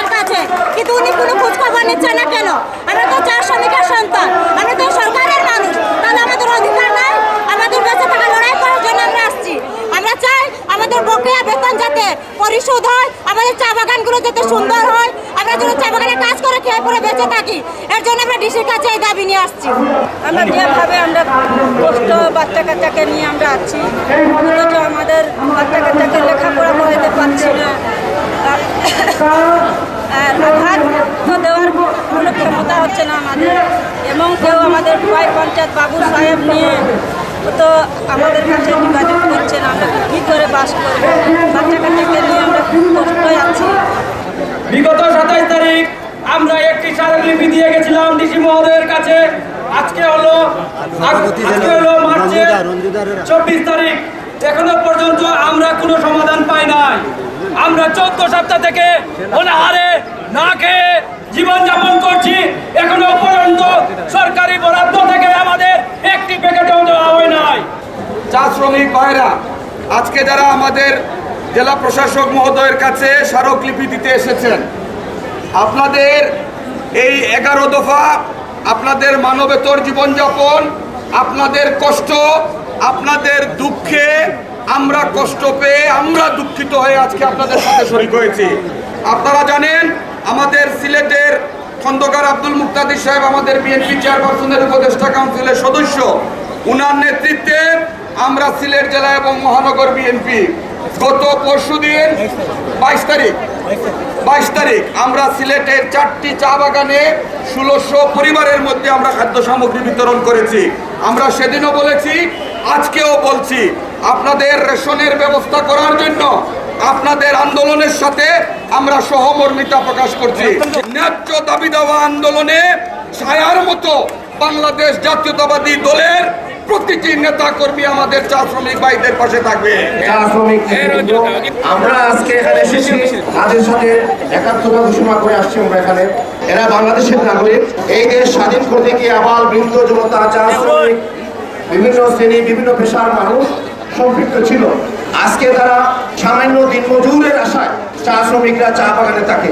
মানুষের কাছে কিন্তু উনি কোনো খোঁজখবর নিচ্ছে না কেন? আমরা তো চার শ্রমিকের সন্তান। আমরা তো সরকারের মানুষ। তাহলে আমাদের অধিকার নাই? আমাদের কাছে থাকা লড়াই করার জন্য আমরা আসছি। আমরা চাই আমাদের বকেয়া বেতন যাতে পরিশোধ হয়, আমাদের চা বাগানগুলো যাতে সুন্দর হয়, আমরা যেন চা বাগানে কাজ করে খেয়ে পরে বেঁচে থাকি। এর জন্য আমরা ডিসির কাছে এই দাবি নিয়ে আসছি। আমরা যেভাবে আমরা কষ্ট বাচ্চা কাচ্চাকে নিয়ে আমরা আছি পঞ্চায়েত বাবু সাহেব নিয়ে তো আমাদের কাছে যোগাযোগ করছে না আমরা কী করে বাস বাচ্চা কাচ্চাকে নিয়ে আমরা খুব আছি বিগত সাতাইশ তারিখ আমরা একটি স্মারকলিপি দিয়ে গেছিলাম ডিসি মহোদয়ের কাছে। আজকে হলো হলো চব্বিশ তারিখ। এখনও পর্যন্ত আমরা কোনো সমাধান পাই নাই। আমরা চোদ্দ সপ্তাহ থেকে অনাহারে না খেয়ে জীবনযাপন করছি এখনও পর্যন্ত সরকারি বরাদ্দ থেকে আমাদের একটি প্যাকেটও দেওয়া হয় নাই শ্রমিক ভাইরা, আজকে যারা আমাদের জেলা প্রশাসক মহোদয়ের কাছে স্মারকলিপি দিতে এসেছেন, আপনাদের এই এগারো দফা আপনাদের মানবেতর জীবনযাপন, আপনাদের কষ্ট, আপনাদের দুঃখে আমরা কষ্ট পেয়ে আমরা দুঃখিত হয়ে আজকে আপনাদের সাথে শরিক হয়েছি। আপনারা জানেন, আমাদের সিলেটের খন্দকার আব্দুল মুক্তাদির সাহেব আমাদের বিএনপি চেয়ারপারসনের উপদেষ্টা কাউন্সিলের সদস্য। উনার নেতৃত্বে আমরা সিলেট জেলা এবং মহানগর বিএনপি, গত পরশু দিন বাইশ তারিখ বাইশ তারিখ আমরা সিলেটের চারটি চা বাগানে ষোলোশো পরিবারের মধ্যে আমরা খাদ্য সামগ্রী বিতরণ করেছি। আমরা সেদিনও বলেছি, আজকেও বলছি, আপনাদের রেশনের ব্যবস্থা করার জন্য আপনাদের আন্দোলনের সাথে আমরা সহমর্মিতা প্রকাশ করছি। ন্যায্য দাবি দেওয়া আন্দোলনে ছায়ার মতো বাংলাদেশ জাতীয়তাবাদী দলের প্রতিটি নেতা কর্মী আমাদের চা শ্রমিক ভাইদের পাশে থাকবে। আমরা আজকে এখানে এসেছি তাদের সাথে একাত্মতা ঘোষণা করে আসছি আমরা এখানে। এরা বাংলাদেশের নাগরিক এই দেশ স্বাধীন করতে গিয়ে আবার বৃন্দ জনতা চা শ্রমিক বিভিন্ন শ্রেণি বিভিন্ন পেশার মানুষ সম্পৃক্ত ছিল। আজকে তারা সামান্য দিনমজুরের আশায় চা শ্রমিকরা চা বাগানে থাকে।